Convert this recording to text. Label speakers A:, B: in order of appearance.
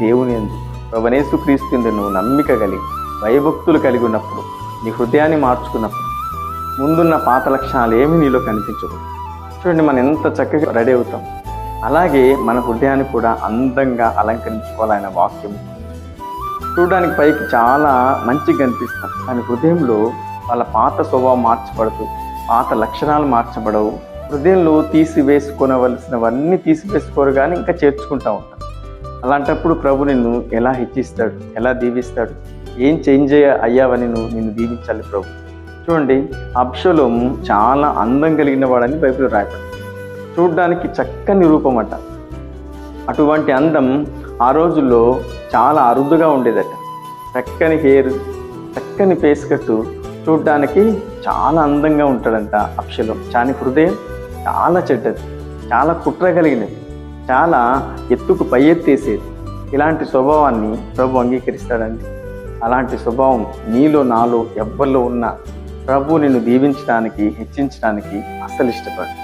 A: దేవుని ఎందు. నువ్వు నమ్మిక కలిగి భయభక్తులు కలిగి ఉన్నప్పుడు నీ హృదయాన్ని మార్చుకున్నప్పుడు ముందున్న పాత లక్షణాలు ఏమీ నీలో కనిపించవు. చూడండి మనం ఎంత చక్కగా రెడీ అవుతాం. అలాగే మన హృదయాన్ని కూడా అందంగా అలంకరించుకోవాలనే వాక్యం. చూడడానికి పైకి చాలా మంచిగా కనిపిస్తాం. కానీ హృదయంలో వాళ్ళ పాత స్వభావం మార్చబడదు పాత లక్షణాలు మార్చబడవు. హృదయంలో తీసివేసుకునవలసినవన్నీ తీసివేసుకోరు కానీ ఇంకా చేర్చుకుంటూ ఉంటాం. అలాంటప్పుడు ప్రభు నిన్ను ఎలా హెచ్చిస్తాడు ఎలా దీవిస్తాడు ఏం చేంజ్ అయ్యావని నువ్వు నిన్ను దీవించాలి ప్రభు. చూడండి అప్షలోం చాలా అందం కలిగిన వాడని బైబిల్ రాయబడి చూడడానికి చక్కని రూపమట. అటువంటి అందం ఆ రోజుల్లో చాలా అరుదుగా ఉండేదట. చక్కని హెయిర్ చక్కని ఫేస్ కట్టు చూడడానికి చాలా అందంగా ఉంటాడంట అప్షలం చాని హృదయం చాలా చెడ్డది చాలా కుట్ర కలిగినది. చాలా ఎత్తుకు పై ఎత్తేసేది. ఇలాంటి స్వభావాన్ని ప్రభు అంగీకరిస్తాడండి. అలాంటి స్వభావం నీలో నాలో ఎవ్వరిలో ఉన్నా ప్రభు నిన్ను దీవించడానికి హెచ్చించడానికి అస్సలు ఇష్టపడు